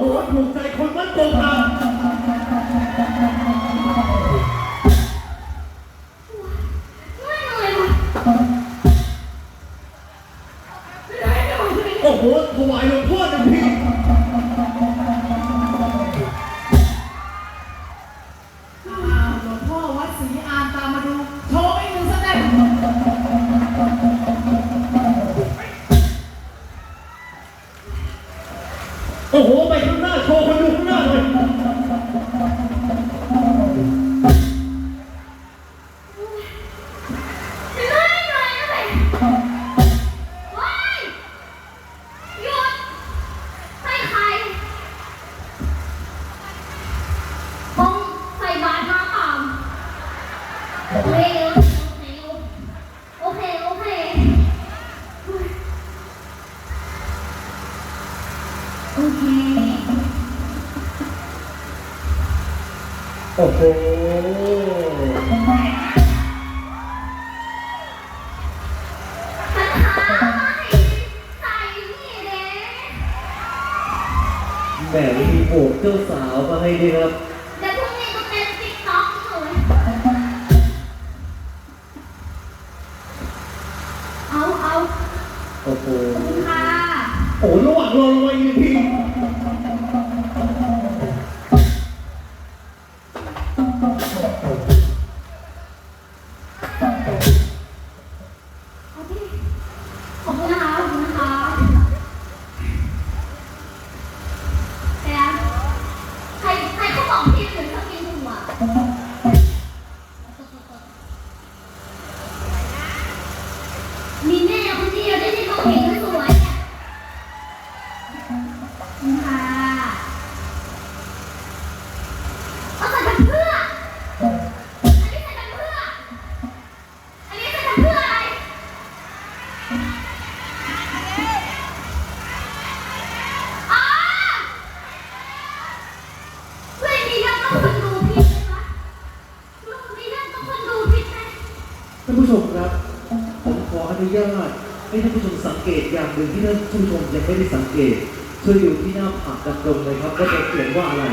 โหถูกใจคนมันโกงเราง่ายเลยว่ะโอ้โหถวายหลวงพ่อหนึ่งที โอ้โห ไปข้างหน้าโชว์คนดูข้างหน้าเลยไม่ได้เลยนะเว้ยเฮ้ยหยุดให้ใครคงใส่บาตรมาเปล่าโอเคโอเคโอเค โอเคโอ้โหฉันหาให้ใส่นี่เด้แหมมีโบกเจ้าสาวมาให้ด้วยครับเดี๋ยวพรุ่งนี้ก็เป็นติ๊กต็อกเลยเอาเอาโอ้โหขอบคุณค่ะ โอ้โหระหว่างรอระวังอีกทีานผู้ชมครับ ผมขออนุญาตให้ท่านผู้ชมสังเกตอย่างหนึ่งที่ท่านผู้ชมยังไม่ได้สังเกตช่วยดูที่หน้าผากกันตรงเลยครับว่าจะเขียนว่าอะไร